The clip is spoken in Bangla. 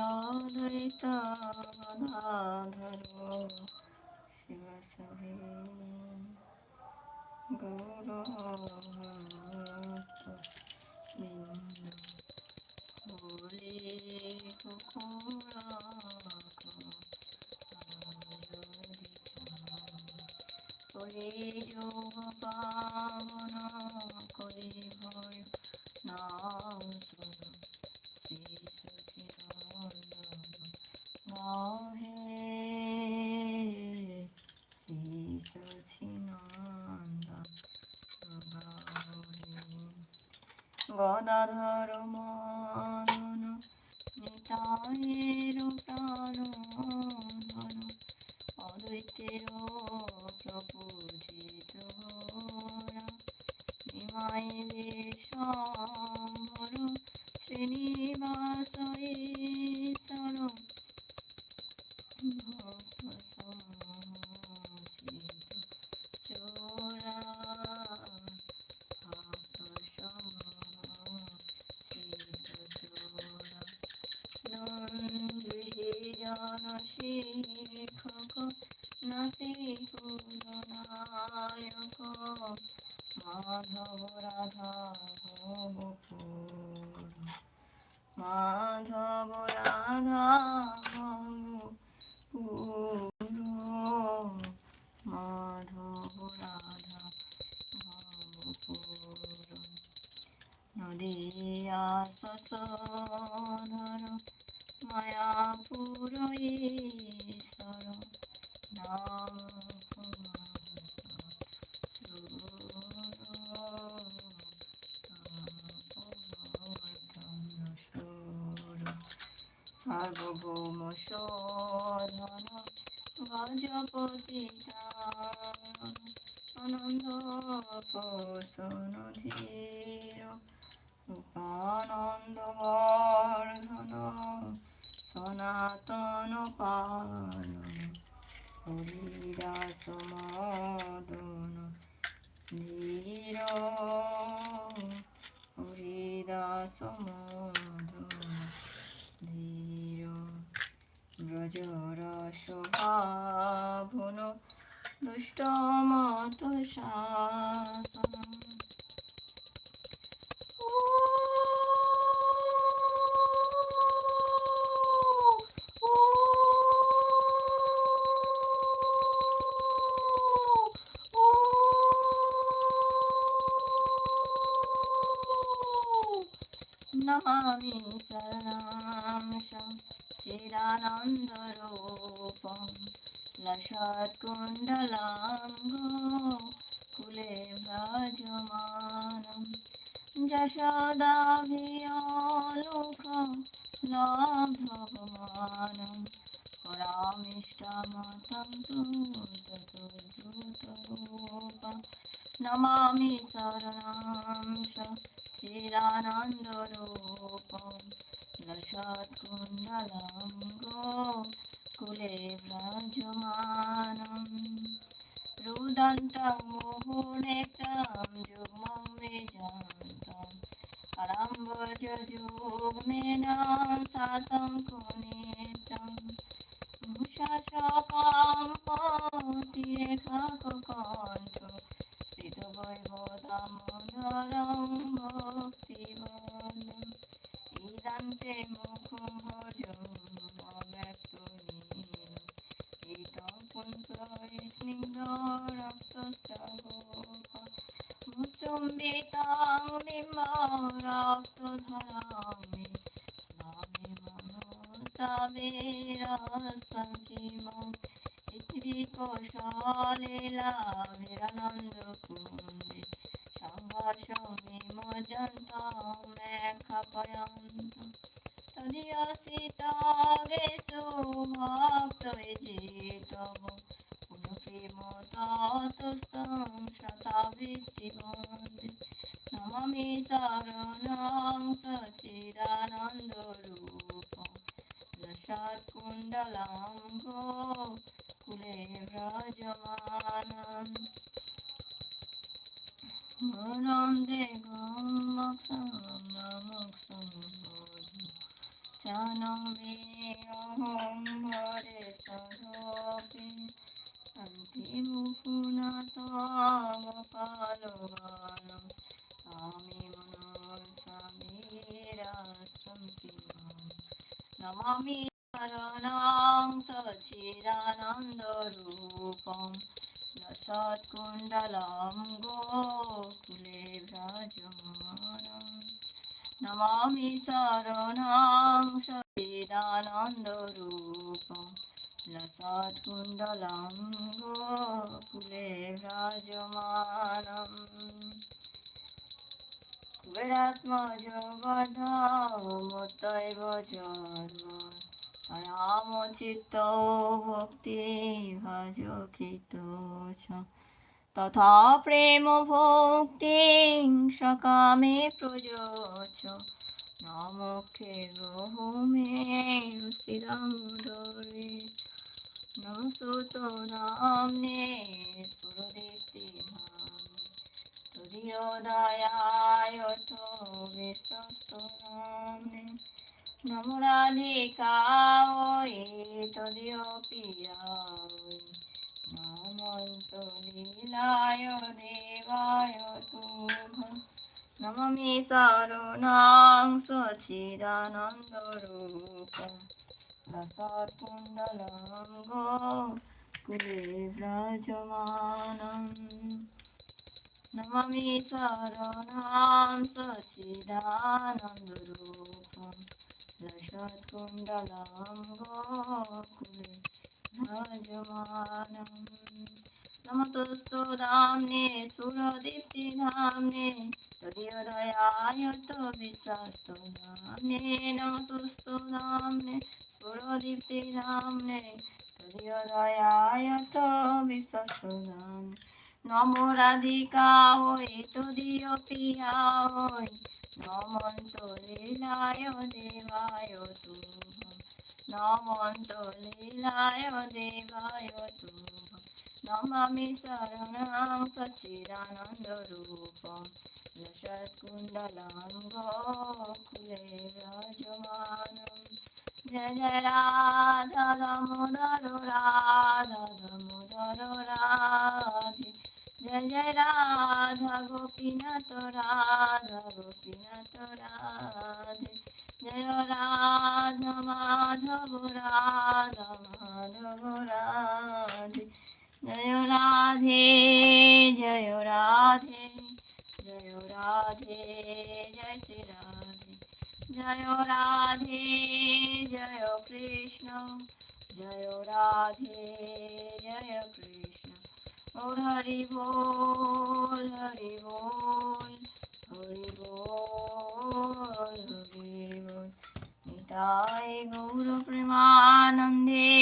অদ্বৈত গদাধর শিবসভে গৌর হরে করে যোগ পাবন গদাধর মদন নিতায়ের প্রাণ মায়াপুর ঈশ্বর নাম সার্বভৌম শোধন গজপতি আনন্দ পোষণ ধীর রূপানন্দ বর্ধন সনাতন পালন হরিদাস মদন ধীর হরিদাস মদন ধীর ব্রজরস ভাবন দুষ্টমত শাসন লসৎকুণ্ডলাঙ্গো কুলে ভ্রাজমানম যশোদাভিয়োলোক লাভমানম পরামিষ্টমतं দ্রুতরূপম নমামি চরণাংশ চিদানন্দরূপম লসৎকুণ্ডলঙ্গো কুলে মঞ্জমানম রুদন্তম মুহুর্তম জুমমে জন্তম আরম্ভজ যুগমেনাম সাতম কুনেতম ভূষাসকাম পতি রেখাক কণ্ঠ স্থিত বৈবদাম ধরম ভক্তিবন মুচুম্বিতাং বিম্ব রক্তধরামি স্নামি মনোতাবেরস্তঙ্কিমম কৌশলীলাভিরানন্দ কুঞ্জে সংঘর্ষমিমজন্তমেক্ষপয়ন্ত তদীয়সিতগেষু ভক্তৈজিতব পুনঃপ্রেমততুস্तं শতাবৃত্তিবন্দে शरणं सचिदानन्दरूपं दशात्कुण्डलां गो कुले व्रजमानम् मनं देवं मोक्षं न मोक्षं जानं मे अहं हरे सर्वपि अन्तिमुपुनतो गोपालो নমামি শরণং সচিদানন্দরূপং রসৎকুণ্ডলং গোকুলে ব্রজমানং নমামি শরণং সচিদানন্দরূপং রসৎকুণ্ডলং গোকুলে ব্রজমানম কুবেরাত্মজগধমতৈব জন্ম রামচিত্ত ভক্তি ভজকিত তথা প্রেম ভক্তি সকামে প্রযোচ নমক্ষে গ্রহমে শ্রীরামরে নমস্ত নামনে তুর্যোদয়ায় তো বিশ্বস্তনামে নমো রাধিকায় তদীয় প্রিয়ায় নমন্ত লীলায় দেবায় নমামি শরণাং সচিদানন্দরূপম রসৎকুণ্ডলং গোকুলে ব্রজমানम् নমামি শরণাং সচিদানন্দরূপম রসৎকুণ্ডলং গোকুলে ভজমানम् নমতস্তু ধামনে সুরদীপ্তিধামনে তদীয়দয়ায় তো বিশ্বাস্তু ধামনে নমতস্তু ধামনে সুরদীপ্তিধামনে তদীয়দয়ায় তো বিশ্বাস্তু ধামনে নমো রাধিকা হই তদীয় প্রিয়া হই নমন্ত লীলায় দেবায় তুভম নমন্ত লীলায় দেবায় তুভম নমামি শরণাং সচ্চিদানন্দরূপম লসৎকুণ্ডলাং গোকুলে ব্রজমানম জয় জয় রাধা দামোদর জয় জয় রাধা গোপীনাথ রাধা গোপীনাথ, রাধে। জয় রাধা মাধব রাধা মাধব, রাধে। জয় রাধে জয় রাধে জয় রাধে, জয় শ্রী রাধে। জয় রাধে, জয় কৃষ্ণ, জয় রাধে, জয় কৃষ্ণ। ওর হরি বল হরি বল হরি বল হরি বল নিতাই গৌর প্রেমানন্দে